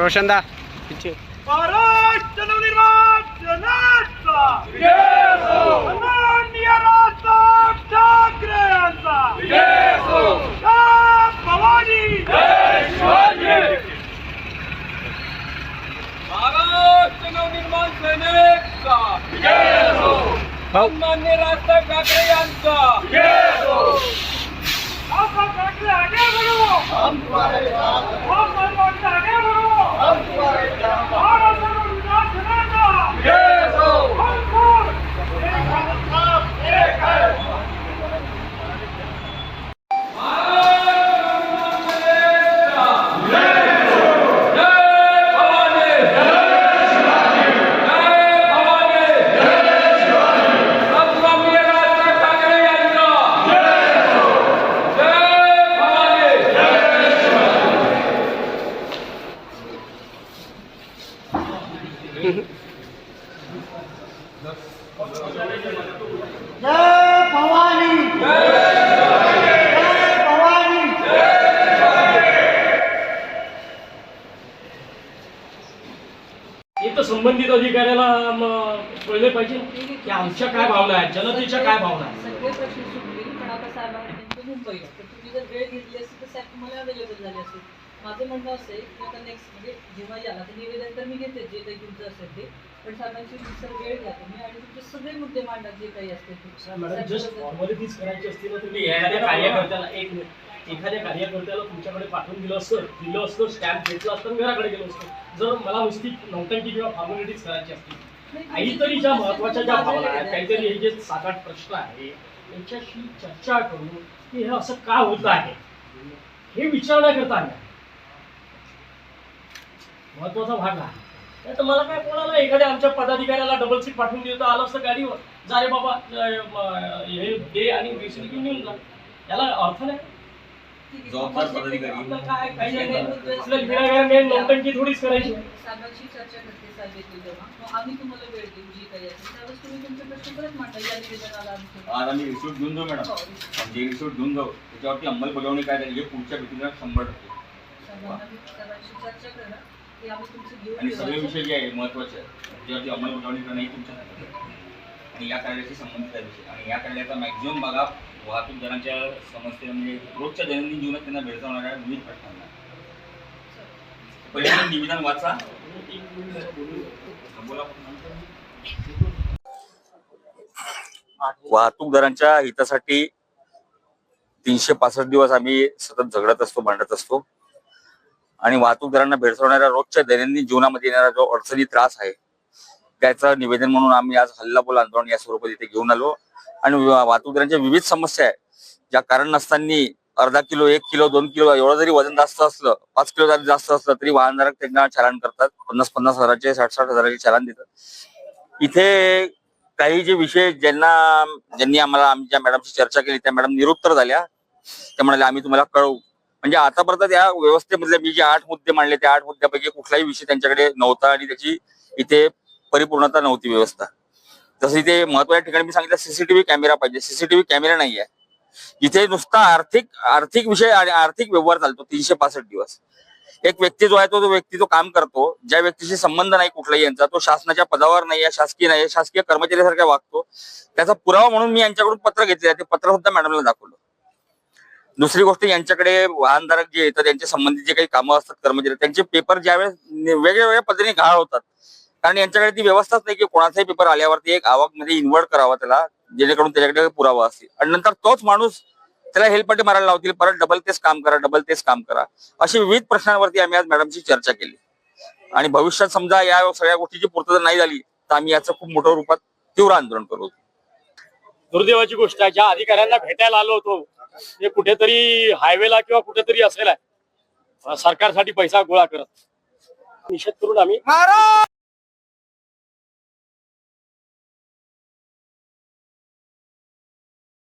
रोशनदा. सेनेचा माननीय राजसाहेब ठाकरे यांचा. जय भवानी. महाराष्ट्र नवनिर्माण सेनेचा सन्मान्य राजसाहेब ठाकरे आगे बढ़ो हम तुम्हारे साथ राजसाहेब ठाकरे आगे बढ़ो हम तुम्हारे साथ महाराष्ट्र नवनिर्माण सेनेचा हम सब एक साथ एक है सन्मान्य राजसाहेब ठाकरे यांचा जय भवानी जय भवानी जय भवानी इथं संबंधित अधिकाऱ्याला कळले पाहिजे की आमच्या काय भावना आहेत जनतेच्या काय भावना आहेत? सगळे प्रश्न सुटतील पण आता साहेबांना मुंबईला. तर तुम्ही जर वेळ घेतली असती तर साहेब तुम्हाला अवेलेबल झाले असते. माझं म्हणणं असं आहे की आता नेक्स्ट म्हणजे जेव्हा याला तर निवेदन तर मी घेते जे काही तुमचं असेल ते पण साहेबांची सर वेळ घ्या तुम्ही आणि तुमचे सगळे मुद्दे मांडा जे काही असतील ते. जस्ट फॉर्मॅलिटीज करायची असती ना तुम्ही एखाद्या कार्यकर्त्याला एक मिनिट एखाद्या कार्यकर्त्याला तुमच्याकडे पाठवून दिलं असतं दिलं असतं स्टॅम्प घेतलं असतं घराकडे गेलो असतो जर मला नुसती नौटंकी किंवा फॉर्मॅलिटीज करायची असती नाही, काहीतरी ज्या महत्त्वाच्या ज्या भावना आहेत काहीतरी हे. जे सात आठ प्रश्न आहे यांच्याशी चर्चा करून की हे असं का होत आहे हे विचारण्याकरता आहे. महत्त्वाचा भाग आहे. नाही तर मला काय कोणाला एखाद्या आमच्या पदाधिकाऱ्याला डबल सीट पाठवून देता आलं असतं गाडीवर. जा रे बाबा हे दे आणि घेऊन येऊन जा. याला अर्थ नाही. जबाबदार पदाधिकारी. नौटंकी थोडीच करायची. साहेबांशी चर्चा करते साहेब येतील तेव्हा मग आम्ही तुम्हाला वेळ देऊ जी काही असेल. त्यावेळेस तुम्ही तुमचे प्रश्न परत मांडा. या निवेदनाला आमचे आज आम्ही रिसोर्ट घेऊन जाऊ मॅडम. हो, जे रिसोर्ट घेऊन जाऊ. त्याच्यावरती अंमलबजावणी काय झाली हे पुढच्या भेटीला शंभर टक्के. साहेबांशी चर्चा करा. आम्ही तुमचे आणि सगळे. विषय जे आहे महत्त्वाचे आहे त्याच्यावरती अंमलबजावणी करणं हे तुमच्या हातात. आहे. आणि या कार्याशी संबंधित आहे विषय. आणि या कार्याचा मॅक्झिमम भागा वाहतूकदारांच्या समस्या म्हणजे रोजच्या दैनंदिन जीवनात त्यांना भेडसावणाऱ्या विविध प्रश्नांना. पहिल्यांदा निवेदन वाचा. बोला वाहतूकदारांच्या हितासाठी तीनशे पासष्ट दिवस आम्ही सतत झगडत असतो भांडत असतो. आणि वाहतूकदारांना भेडसावणाऱ्या रोजच्या दैनंदिन जीवनामध्ये येणारा जो अडचणी त्रास आहे त्याचं निवेदन म्हणून आम्ही आज हल्लाबोल आंदोलन या स्वरूपात इथे घेऊन आलो. आणि वाहतूकदारांच्या विविध समस्या आहे ज्या कारण नसताना अर्धा किलो एक किलो दोन किलो एवढं जरी वजन जास्त असलं पाच किलो जरी जास्त असलं तरी वाहनधारक त्यांना चालान करतात. पन्नास पन्नास हजाराचे साठ साठ हजाराचे चालान देतात. इथे काही जे विषय ज्यांना ज्यांनी आम्हाला आमच्या मॅडमशी चर्चा केली त्या मॅडम निरुत्तर झाल्या. त्या म्हणाल्या आम्ही तुम्हाला कळवू. म्हणजे आतापर्यंत या व्यवस्थेमधले मी जे आठ मुद्दे मांडले त्या आठ मुद्द्यापैकी कुठलाही विषय त्यांच्याकडे नव्हता आणि त्याची इथे परिपूर्णता नव्हती व्यवस्था. जसं इथे महत्त्वाच्या ठिकाणी मी सांगितलं सीसीटीव्ही कॅमेरा पाहिजे. सीसीटीव्ही कॅमेरा नाही आहे इथे नुसता आर्थिक आर्थिक विषय आणि आर्थिक व्यवहार चालतो तीनशे पासष्ट दिवस. एक व्यक्ती जो आहे तो जो व्यक्ती जो काम करतो. ज्या व्यक्तीशी संबंध नाही कुठलाही यांचा तो शासनाच्या पदावर नाही आहे शासकीय नाही आहे शासकीय कर्मचाऱ्यासारखा वागतो. त्याचा पुरावा म्हणून मी यांच्याकडून पत्र घेतले ते पत्र सुद्धा मॅडमला दाखवलं. दुसरी गोष्ट यांच्याकडे वाहनधारक जे येतात त्यांच्या संबंधित जे काही कामं असतात कर्मचारी त्यांचे पेपर ज्यावेळेस नि- वेगळ्या वेगळ्या पद्धतीने गहाळ होतात. कारण यांच्याकडे ती व्यवस्थाच नाही की कोणाचाही पेपर आल्यावरती एक आवकमध्ये इन्व्हर्ट करावा त्याला जेणेकरून त्याच्याकडे पुरावा असतील. आणि नंतर तोच माणूस त्याला हेल्पटे मारायला लावतील परत डबल तेच काम करा डबल तेच काम करा. अशी विविध प्रश्नांवरती आम्ही आज मॅडमशी चर्चा केली. आणि भविष्यात समजा या सगळ्या गोष्टीची पूर्तता नाही झाली तर आम्ही याचं खूप मोठ्या रूपात तीव्र आंदोलन करू. दुर्दैवाची गोष्ट आहे ज्या अधिकाऱ्यांना भेटायला आलो होतो हे कुठेतरी हायवेला किंवा कुठेतरी असेल आहे. सरकारसाठी पैसा गोळा करत निषेध करून आम्ही